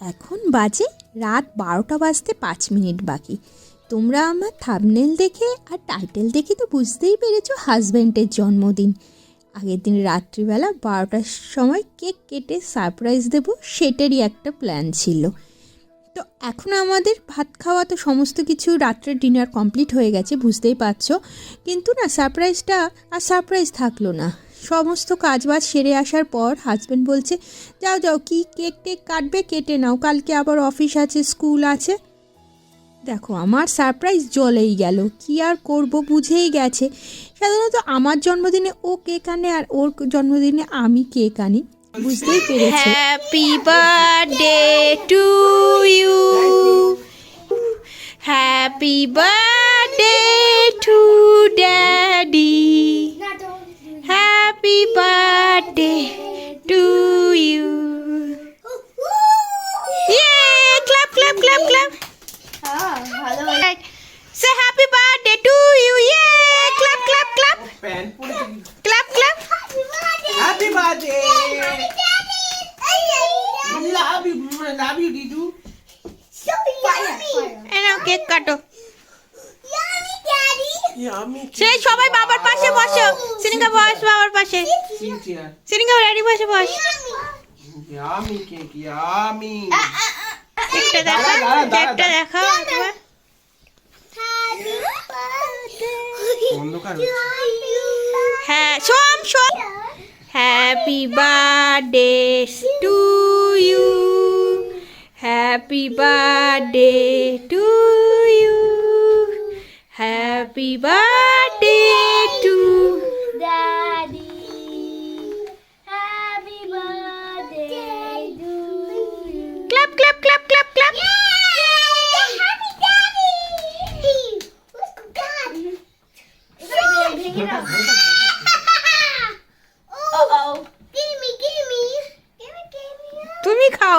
এখন বাজে রাত বারোটা বাজতে পাঁচ মিনিট বাকি। তোমরা আমার থাবনেল দেখে আর টাইটেল দেখে তো বুঝতেই পেরেছ হাজব্যান্ডের জন্মদিন। আগের দিন রাত্রিবেলা বারোটার সময় কেক কেটে সারপ্রাইজ দেবো সেটারই একটা প্ল্যান ছিল। তো এখন আমাদের ভাত খাওয়া তো সমস্ত কিছু রাত্রের ডিনার কমপ্লিট হয়ে গেছে, বুঝতেই পারছ। কিন্তু না সারপ্রাইজটা আর সারপ্রাইজ থাকল না। সমস্ত কাজবাজ সেরে আসার পর হাজব্যান্ড বলছে, যাও যাও, কি কেক টেক কাটবে, কেটে নাও, কালকে আবার অফিস আছে স্কুল আছে দেখো, আমার সারপ্রাইজ জলেই গেল, কি আর করব বুঝেই গেছে সাধারণত আমার জন্মদিনে ও কেক আনে আর ওর জন্মদিনে আমি কেক আনি, বুঝতেই পেরেছে Happy birthday to you. Happy birthday to daddy. Happy birthday to you. Yeah, clap, clap, clap, clap. Say happy birthday to you. Yeah, clap, clap, clap. Clap, clap. Happy birthday. Happy birthday. Love you, love you, Didu. And now cake cut off. পাশে সিনিকা daddy পাশে বস কেকটা দেখা দাঁড়া, দাঁড়া, কেকটা দেখা হ্যাঁ Som Som. Happy birthday to you happy birthday to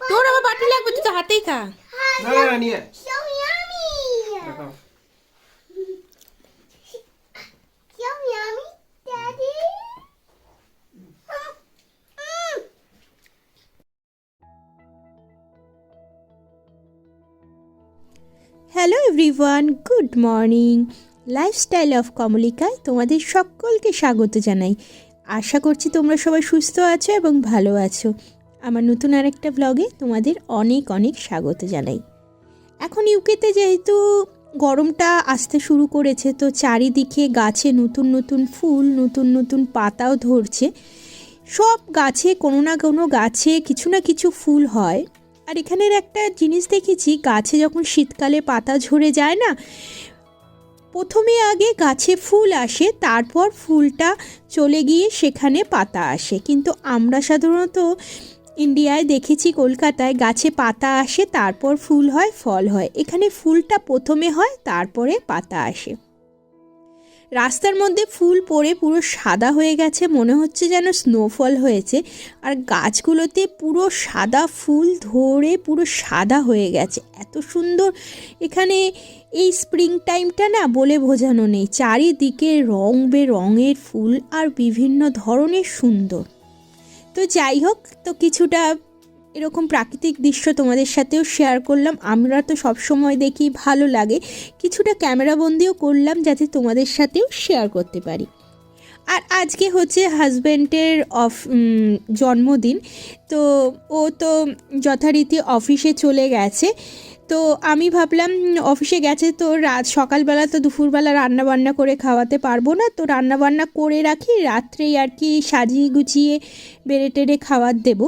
তোর আবার বাটি লাগবে তুই তো হাতেই খা। না না নিয়ে. Hello everyone good morning lifestyle of কমলিকায় তোমাদের সকলকে স্বাগত জানাই। আশা করছি তোমরা সবাই সুস্থ আছো এবং ভালো আছো। আমার নতুন আরেকটা ব্লগে তোমাদের অনেক অনেক স্বাগত জানাই। এখন ইউকেতে যেহেতু গরমটা আসতে শুরু করেছে, তো চারিদিকে গাছে নতুন নতুন ফুল, নতুন নতুন পাতাও ধরছে। সব গাছে, কোনো না কোনো গাছে কিছু না কিছু ফুল হয়। আর এখানের একটা জিনিস দেখেছি, গাছে যখন শীতকালে পাতা ঝরে যায় না প্রথমে আগে গাছে ফুল আসে, তারপর ফুলটা চলে গিয়ে সেখানে পাতা আসে। কিন্তু আমরা সাধারণত ইন্ডিয়ায় দেখেছি কলকাতায় গাছে পাতা আসে, তারপর ফুল হয়, ফল হয়। এখানে ফুলটা প্রথমে হয়, তারপরে পাতা আসে। রাস্তার মধ্যে ফুল পড়ে পুরো সাদা হয়ে গেছে, মনে হচ্ছে যেন স্নোফল হয়েছে। আর গাছগুলোতে পুরো সাদা ফুল ধরে পুরো সাদা হয়ে গেছে। এত সুন্দর এখানে এই স্প্রিং টাইমটা না বলে বোঝানো নেই। চারিদিকে রং বেরঙের ফুল আর বিভিন্ন ধরনের সুন্দর। তো যাই হোক, তো কিছুটা এরকম প্রাকৃতিক দৃশ্য তোমাদের সাথেও শেয়ার করলাম। আমরা তো সব সময় দেখি, ভালো লাগে। কিছুটা ক্যামেরাবন্দিও করলাম যাতে তোমাদের সাথেও শেয়ার করতে পারি। আর আজকে হচ্ছে হাজব্যান্ডের অফ জন্মদিন। তো ও তো যথারীতি অফিসে চলে গেছে। তো আমি ভাবলাম অফিসে গেছে তো রাত সকালবেলা তো দুপুরবেলা রান্না বান্না করে খাওয়াতে পারব না। তো রান্না বান্না করে রাখি, রাত্রেই আর কি সাজিয়ে গুছিয়ে বেড়ে টেড়ে খাবার দেবো।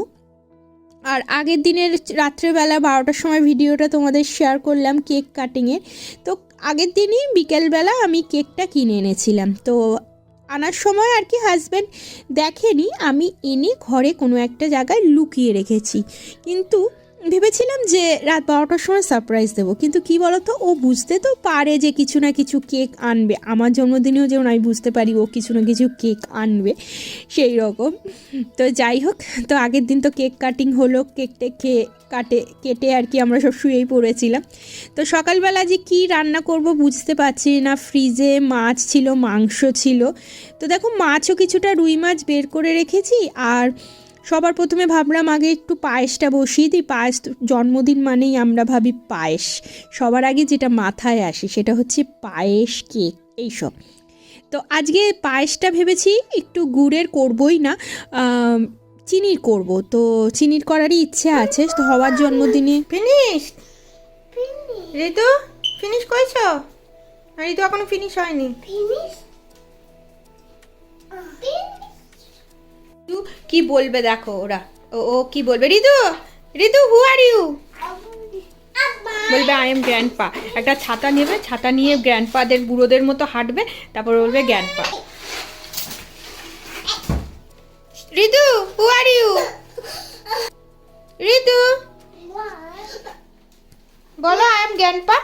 আর আগের দিনের রাত্রেবেলা বারোটার সময় ভিডিওটা তোমাদের শেয়ার করলাম কেক কাটিংয়ের তো আগের দিনই বিকেলবেলা আমি কেকটা কিনে এনেছিলাম। তো আনার সময় আর কি হাজব্যান্ড দেখেনি, আমি এনে ঘরে কোনো একটা জায়গায় লুকিয়ে রেখেছি। কিন্তু ভেবেছিলাম যে রাত বারোটার সময় সারপ্রাইজ দেবো, কিন্তু কি বলতো, ও বুঝতে তো পারে যে কিছু না কিছু কেক আনবে। আমার জন্মদিনেও যেমন আমি বুঝতে পারি ও কিছু না কিছু কেক আনবে, সেই রকম। তো যাই হোক, তো আগের দিন তো কেক কাটিং হলো কেকটা খেয়ে কাটে, কেটে আর কি আমরা সব শুয়েই পড়েছিলাম। তো সকালবেলা যে কি রান্না করব বুঝতে পারছি না ফ্রিজে মাছ ছিল, মাংস ছিল। তো দেখো মাছও কিছুটা রুই মাছ বের করে রেখেছি, আর সবার প্রথমে ভাবলাম আগে একটু পায়েসটা বসিয়ে দিই। পায়েস তো জন্মদিন মানেই আমরা ভাবি পায়েস। সবার আগে যেটা মাথায় আসে সেটা হচ্ছে পায়েস কেক এইসব। তো আজকে পায়েসটা ভেবেছি একটু গুড়ের করবই না চিনির করব। তো চিনির করারই ইচ্ছে আছে। তো হওয়ার জন্মদিনে ফিনিশ? ঋতু ফিনিশ করেছ? আর ঋতু এখনও ফিনিশ হয়নি। Finish. ঋতু কি বলবে দেখো ওরা? ও কি বলবে? Ritu Ritu who are you বলবে আই এম গ্র্যান্ডপা একটা ছাতা নেবে ছাতা নিয়ে গ্র্যান্ডপাদের বুড়োদের মতো হাঁটবে তারপর বলবে grandpa Ritu who are you Ritu বলো I am grandpa.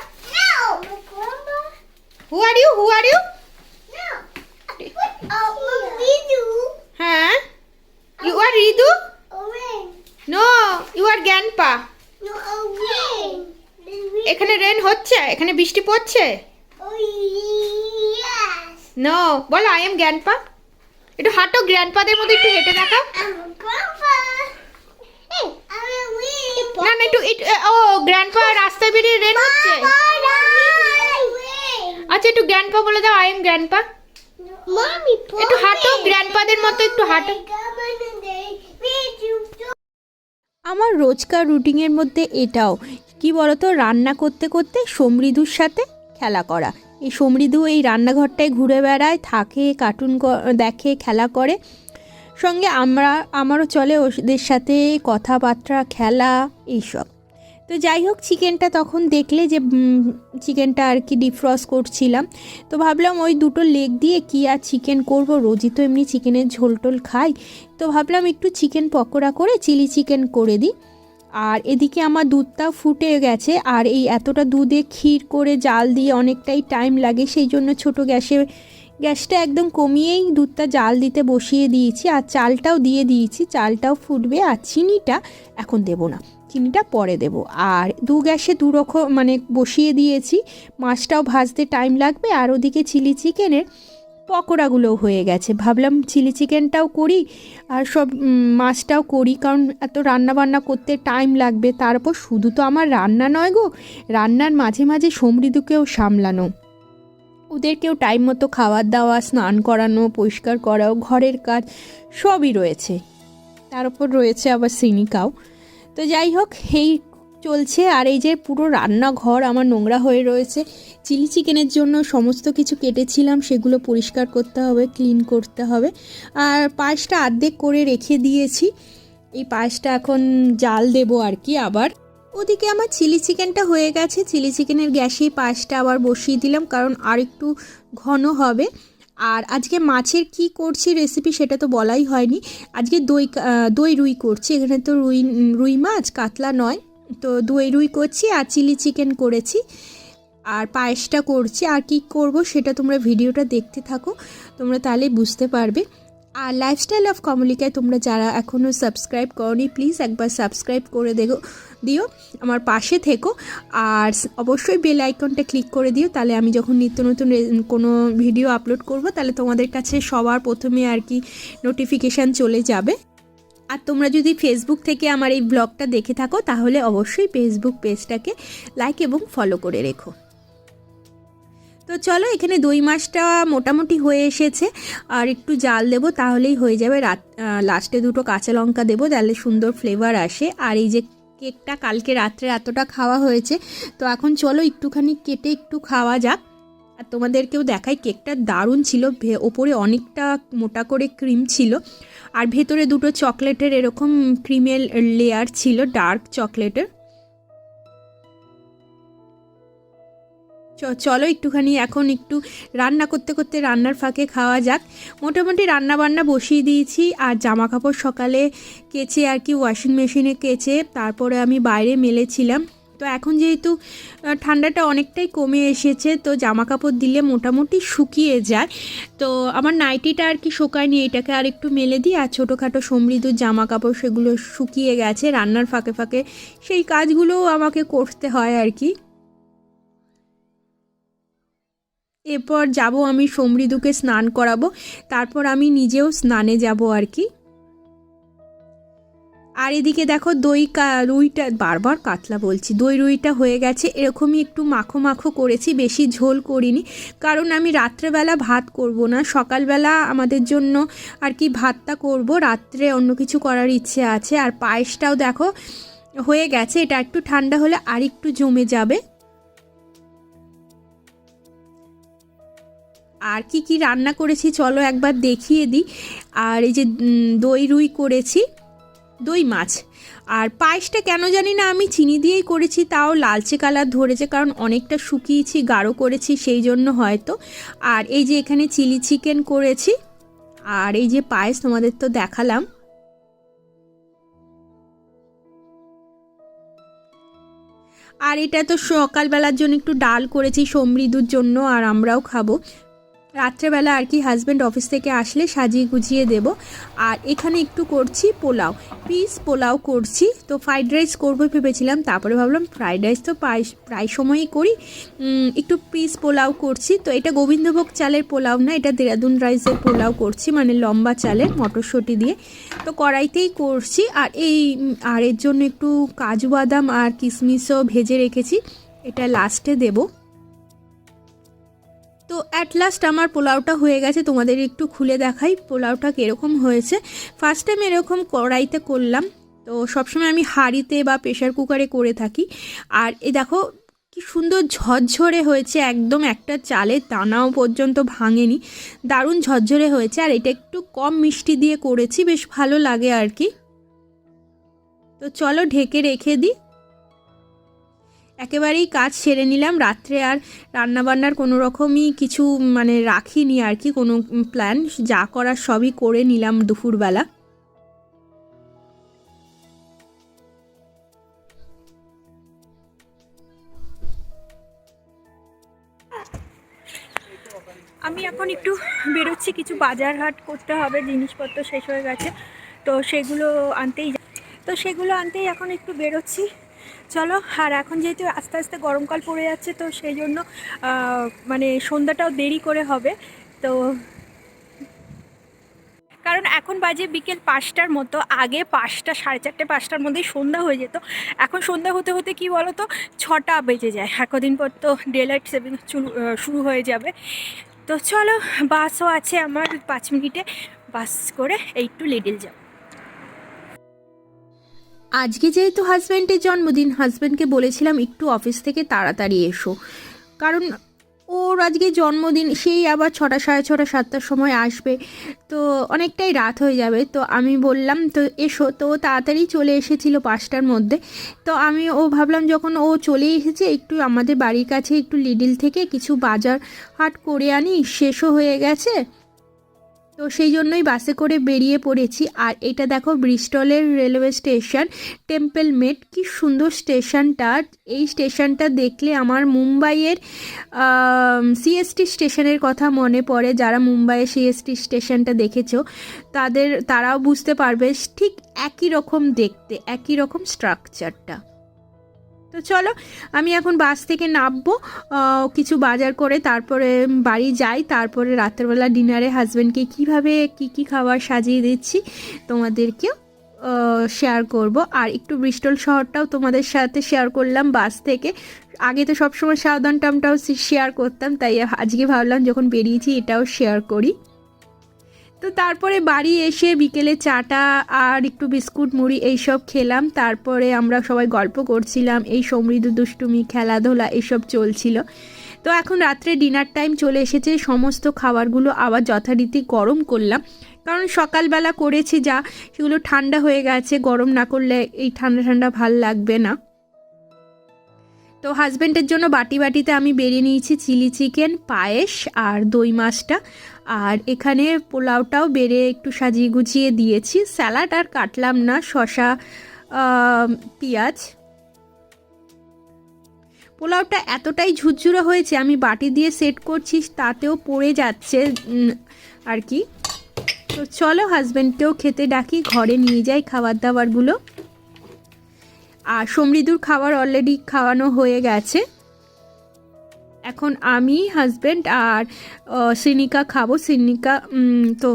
Who are you who are you No. Oh, we do. হ্যাঁ you are Ritu Orange. No you orange. এখানে রেন হচ্ছে এখানে বৃষ্টি পড়ছে? Oh. নো বলো আই এম গ্র্যান্ডপা একটু হাঁটো গ্র্যান্ডপাদের মধ্যে একটু হেঁটে দেখাও. না না একটু একটু- ও গ্র্যান্ডপা রাস্তায় বেরিয়ে রেন হচ্ছে? আচ্ছা একটু গ্র্যান্ডপা বলে দাও আই এম গ্র্যান্ডপা একটু হাঁটো গ্র্যান্ডপাদের মতো একটু হাঁটো। আমার রোজকার রুটিনের মধ্যে এটাও। কি বলতো? রান্না করতে করতে সমৃদ্ধুর সাথে খেলা করা। এই সমৃদ্ধু এই রান্নাঘরটায় ঘুরে বেড়ায়, থাকে কার্টুন দেখে, খেলা করে। সঙ্গে আমরা, আমারও চলে ওদের সাথে কথাবার্তা, খেলা, এইসব। তো যাই হোক, চিকেনটা তখন দেখলে যে চিকেনটা আর কি ডিফ্রস করছিলাম। তো ভাবলাম ওই দুটো লেগ দিয়ে কি আর চিকেন করব? রোজই তো এমনি চিকেনের ঝোল টোল খাই। তো ভাবলাম একটু চিকেন পকোড়া করে চিলি চিকেন করে দিই। আর এদিকে আমার দুধটাও ফুটে গেছে। আর এই এতটা দুধে ক্ষীর করে জাল দিয়ে অনেকটাই টাইম লাগে, সেই জন্য ছোট গ্যাসে, গ্যাসটা একদম কমিয়েই দুধটা জাল দিতে বসিয়ে দিয়েছি। আর চালটাও দিয়ে দিয়েছি। চালটাও ফুটবে। আর চিনিটা এখন দেবো না। চিনিটা পরে দেব। আর দু গ্যাসে দু রকম মানে বসিয়ে দিয়েছি। মাছটাও ভাজতে টাইম লাগবে। আর ওদিকে চিলি চিকেনের পকোড়াগুলোও হয়ে গেছে। ভাবলাম চিলি চিকেনটাও করি আর সব মাছটাও করি। কারণ এত রান্না বান্না করতে টাইম লাগবে। তারপর শুধু তো আমার রান্না নয় গো। রান্নার মাঝে মাঝে সমৃদ্ধকেও সামলানো। ওদেরকেও টাইম মতো খাবার দাওয়া, স্নান করানো, পরিষ্কার করাও, ঘরের কাজ সবই রয়েছে। তার উপর রয়েছে আবার সিনিকাও। তো যাই হোক, এই চলছে আর এই যে পুরো রান্নাঘর আমার নোংরা হয়ে রয়েছে। চিলি চিকেনের জন্য সমস্ত কিছু কেটেছিলাম, সেগুলো পরিষ্কার করতে হবে, ক্লিন করতে হবে। আর পায়েসটা আর্ধেক করে রেখে দিয়েছি। এই পায়েসটা এখন জাল দেবো আর কি আবার। ওদিকে আমার চিলি চিকেনটা হয়ে গেছে। চিলি চিকেনের গ্যাসেই পায়েসটা আবার বসিয়ে দিলাম, কারণ আর একটু ঘন হবে। আর আজকে মাছের কি করছি রেসিপি সেটা তো বলাই হয়নি। আজকে দই দই রুই করছি। এখানে তো রুই রুই মাছ, কাতলা নয়। তো দই রুই করছি আর চিলি চিকেন করেছি। আর পায়েসটা করছি। আর কি করব সেটা তোমরা ভিডিওটা দেখতে থাকো। তোমরা তাহলে বুঝতে পারবে। আর লাইফস্টাইল অফ কমলিকায় তোমরা যারা এখনও সাবস্ক্রাইব করনি প্লিজ একবার সাবস্ক্রাইব করে দেখো। দিও, আমার পাশে থেকো। আর অবশ্যই বেল আইকনটা ক্লিক করে দিও, তাহলে আমি যখন নিত্য নতুন কোনো ভিডিও আপলোড করব, তাহলে তোমাদের কাছে সবার প্রথমে আর কি নোটিফিকেশান চলে যাবে। আর তোমরা যদি ফেসবুক থেকে আমার এই ব্লগটা দেখে থাকো, তাহলে অবশ্যই ফেসবুক পেজটাকে লাইক এবং ফলো করে রেখো। তো চলো, এখানে দই মাছটা মোটামুটি হয়ে এসেছে। আর একটু জাল দেবো, তাহলেই হয়ে যাবে। রাত লাস্টে দুটো কাঁচা লঙ্কা দেবো, তাহলে সুন্দর ফ্লেভার আসে। আর এই যে কেকটা কালকে রাত্রে এতটা খাওয়া হয়েছে। তো এখন চলো একটুখানি কেটে একটু খাওয়া যাক। আর তোমাদেরকেও দেখাই, কেকটা দারুণ ছিল। ওপরে অনেকটা মোটা করে ক্রিম ছিল। আর ভেতরে দুটো চকলেটের এরকম ক্রিমের লেয়ার ছিল ডার্ক চকলেটের। চলো একটুখানি এখন একটু রান্না করতে করতে রান্নার ফাঁকে খাওয়া যাক। মোটামুটি রান্না বান্না বসিয়ে দিয়েছি, আর জামা কাপড় সকালে কেচে আর কি ওয়াশিং মেশিনে কেচে তারপরে আমি বাইরে মেলেছিলাম। তো এখন যেহেতু ঠান্ডাটা অনেকটাই কমে এসেছে, তো জামা কাপড় দিলে মোটামুটি শুকিয়ে যায়। তো আমার নাইটিটা আর কি শুকায়নি, এটাকে আর একটু মেলে দিই, আর ছোটোখাটো সমৃদ্ধ জামা কাপড় সেগুলো শুকিয়ে গেছে রান্নার ফাঁকে ফাঁকে। সেই কাজগুলোও আমাকে করতে হয় আর কি। এরপর যাব আমি সমৃদ্ধকে স্নান করাবো। তারপর আমি নিজেও স্নানে যাব আর কি। আর এদিকে দেখো দই রুইটা, বারবার কাতলা বলছি, দই রুইটা হয়ে গেছে। এরকমই একটু মাখো মাখো করেছি, বেশি ঝোল করিনি। কারণ আমি রাত্রেবেলা ভাত করব না, সকালবেলা আমাদের জন্য আর কি ভাতটা করব, রাত্রে অন্য কিছু করার ইচ্ছে আছে। আর পায়েসটাও দেখো হয়ে গেছে, এটা একটু ঠান্ডা হলে আর একটু জমে যাবে। আর কি কি রান্না করেছি চলো একবার দেখিয়ে দিই। আর এই যে দই রুই করেছি, দই মাছ। আর পায়েসটা কেন জানি না আমি চিনি দিয়েই করেছি, তাও লালচে কালার ধরেছে কারণ অনেকটা শুকিয়েছি, গাঢ় করেছি, সেই জন্য হয়তো। আর এই যে এখানে চিলি চিকেন করেছি, আর এই যে পায়েস তোমাদের তো দেখালাম। আর এটা তো সকালবেলার জন্য একটু ডাল করেছি সমৃদ্ধুর জন্য, আর আমরাও খাব। রাত্রেবেলা আর কি হাজব্যান্ড অফিস থেকে আসলে সাজিয়ে গুছিয়ে দেব। আর এখানে একটু করছি পোলাও। পিস পোলাও করছি। তো ফ্রাইড রাইস করব ভেবেছিলাম, তারপরে ভাবলাম ফ্রাইড রাইস তো প্রায় প্রায় সময়ই করি। একটু পিস পোলাও করছি। তো এটা গোবিন্দভোগ চালের পোলাও না, এটা দেরাদুন রাইসের পোলাও করছি মানে লম্বা চালের মটরশুঁটি দিয়ে। তো কড়াইতেই করছি। আর এই, আর এর জন্য একটু কাজু বাদাম আর কিশমিশও ভেজে রেখেছি। এটা লাস্টে দেবো। তো অ্যাট লাস্ট আমার পোলাওটা হয়ে গেছে, তোমাদের একটু খুলে দেখাই পোলাওটা কীরকম হয়েছে। ফার্স্ট টাইম এরকম কড়াইতে করলাম, তো সবসময় আমি হাঁড়িতে বা প্রেশার কুকারে করে থাকি। আর এ দেখো, কি সুন্দর ঝরঝরে হয়েছে, একদম একটা চালের দানাও পর্যন্ত ভাঙেনি। দারুণ ঝরঝরে হয়েছে, আর এটা একটু কম মিষ্টি দিয়ে করেছি, বেশ ভালো লাগে আর কি। তো চলো ঢেকে রেখে দিই। একেবারেই কাজ সেরে নিলাম। রাত্রে আর রান্নাবান্নার কোনো রকমই কিছু মানে রাখিনি আর কি, কোনো প্ল্যান যা করার সবই করে নিলাম দুপুরবেলা। আমি এখন একটু বেরোচ্ছি, কিছু বাজার হাট করতে হবে, জিনিসপত্র শেষ হয়ে গেছে। তো সেগুলো আনতেই তো সেগুলো আনতেই এখন একটু বেরোচ্ছি। চলো, আর এখন যেহেতু আস্তে আস্তে গরমকাল পড়ে যাচ্ছে, তো সেই জন্য মানে সন্ধ্যাটাও দেরি করে হবে। তো কারণ এখন বাজে বিকেল পাঁচটার মতো, আগে পাঁচটা, সাড়ে চারটে পাঁচটার মধ্যেই সন্ধ্যা হয়ে যেত। এখন সন্ধ্যা হতে হতে কি বলো তো ছটা বেজে যায়। আর কদিন পর তো ডে লাইট সেভিং শুরু হয়ে যাবে। তো চলো, বাসও আছে আমার পাঁচ মিনিটে। বাস করে একটু লিডল যাব। আজকে যেহেতু হাজব্যান্ডের জন্মদিন, হাজব্যান্ডকে বলেছিলাম একটু অফিস থেকে তাড়াতাড়ি এসো। কারণ ওর আজকে জন্মদিন, সেই আবার ছটা, সাড়ে ছটা, সাতটার সময় আসবে। তো অনেকটাই রাত হয়ে যাবে। তো আমি বললাম, তো এসো। তো ও তাড়াতাড়ি চলে এসেছিল পাঁচটার মধ্যে। তো আমি, ও ভাবলাম যখন ও চলে এসেছে, একটু আমাদের বাড়ির কাছে, একটু লিডিল থেকে কিছু বাজার হাট করে আনি। শেষও হয়ে গেছে। তো সেই জন্যই বাসে করে বেরিয়ে পড়েছি। আর এটা দেখো ব্রিস্টলের রেলওয়ে স্টেশন, টেম্পল মেট। কি সুন্দর স্টেশনটা। এই স্টেশনটা দেখলে আমার মুম্বাইয়ের সিএসটি স্টেশনের কথা মনে পড়ে। যারা মুম্বাইয়ের সিএসটি স্টেশনটা দেখেছ, তাদের, তারাও বুঝতে পারবে। ঠিক একই রকম দেখতে, একই রকম স্ট্রাকচারটা তো চলো, আমি এখন বাস থেকে নামবো কিছু বাজার করে তারপরে বাড়ি যাই, তারপরে রাত্রেবেলা ডিনারে হাজব্যান্ডকে কীভাবে কি কি খাবার সাজিয়ে দিচ্ছি তোমাদেরকেও শেয়ার করব। আর একটু ব্রিস্টল শহরটাও তোমাদের সাথে শেয়ার করলাম বাস থেকে। আগে তো সবসময় সাবধান টামটাও শেয়ার করতাম, তাই আজকে ভাবলাম যখন বেরিয়েছি এটাও শেয়ার করি। তো তারপরে বাড়ি এসে বিকেলে চাটা আর একটু বিস্কুট, মুড়ি এইসব খেলাম। তারপরে আমরা সবাই গল্প করছিলাম, এই সমৃদ্ধ দুষ্টুমি, খেলাধুলা এইসব চলছিল। তো এখন রাত্রে ডিনার টাইম চলে এসেছে, সমস্ত খাবারগুলো আবার যথারীতি গরম করলাম। কারণ সকালবেলা করেছি যা, সেগুলো ঠান্ডা হয়ে গেছে, গরম না করলে এই ঠান্ডা ঠান্ডা ভালো লাগবে না। তো হাজব্যান্ডের জন্য বাটি বাটিতে আমি বেরিয়ে নিয়েছি চিলি চিকেন পায়েস আর দই মাছটা। আর এখানে পোলাওটাও বেড়ে একটু সাজিয়ে গুছিয়ে দিয়েছি। স্যালাড আর কাটলাম না শশা পেঁয়াজ। পোলাওটা এতটাই ঝুরঝুরে হয়েছে, আমি বাটি দিয়ে সেট করছি, তাতেও পড়ে যাচ্ছে আর কি। তো চলো হাজব্যান্ডকেও খেতে ডাকি, ঘরে নিয়ে যাই খাবার দাবারগুলো। আর সমৃদ্ধুর খাবার অলরেডি খাওয়ানো হয়ে গেছে। এখন আমি হাজব্যান্ড আর সিনিকা খাব। সিনিকা তো,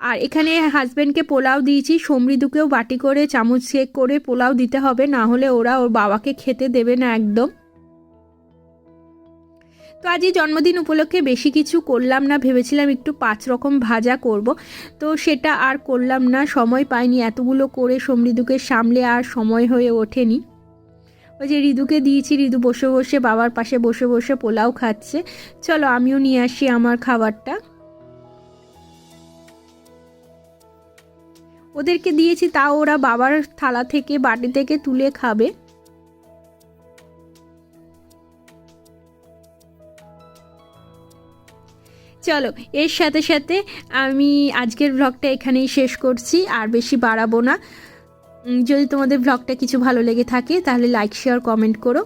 আর এখানে হাজব্যান্ডকে পোলাও দিয়েছি। সমৃদ্ধুকেও বাটি করে, চামচ শেক করে পোলাও দিতে হবে। না হলে ওরা ওর বাবাকে খেতে দেবে না একদম। তো আজই জন্মদিন উপলক্ষে বেশি কিছু করলাম না, ভেবেছিলাম একটু পাঁচ রকম ভাজা করব। তো সেটা আর করলাম না, সময় পাইনি, এতগুলো করে সমৃদ্ধকে সামলে আর সময় হয়ে ওঠেনি। ওই যে ঋদুকে দিয়েছি ঋতু বসে বসে বাবার পাশে বসে বসে পোলাও খাচ্ছে। চলো আমিও নিয়ে আসি আমার খাবারটা। ওদেরকে দিয়েছি তাও ওরা বাবার থালা থেকে, বাটি থেকে তুলে খাবে। চলো, এর সাথে সাথে আমি আজকের ব্লগটা এখানেই শেষ করছি, আর বেশি বাড়াবো না। যদি তোমাদের ব্লগটা কিছু ভালো লেগে থাকে, তাহলে লাইক শেয়ার কমেন্ট করো।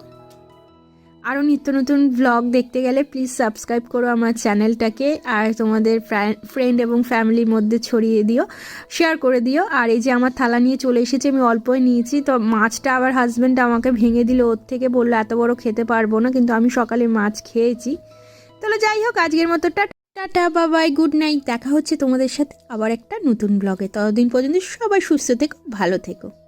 আরও নিত্য নতুন ব্লগ দেখতে গেলে প্লিজ সাবস্ক্রাইব করো আমার চ্যানেলটাকে আর তোমাদের ফ্রেন্ড এবং ফ্যামিলির মধ্যে ছড়িয়ে দিও শেয়ার করে দিও। আর এই যে আমার থালা নিয়ে চলে এসেছে, আমি অল্পই নিয়েছি, তো মাছটা আবার হাজব্যান্ড আমাকে ভেঙে দিল, ওর থেকে বলল, এত বড় খেতে পারব না, কিন্তু আমি সকালে মাছ খেয়েছি। তাহলে যাই হোক, আজকের মতো টাটা, বাবাই, গুড নাইট। দেখা হচ্ছে তোমাদের সাথে আবার একটা নতুন ব্লগে ততদিন পর্যন্ত সবাই সুস্থ থেকো, ভালো থেকো।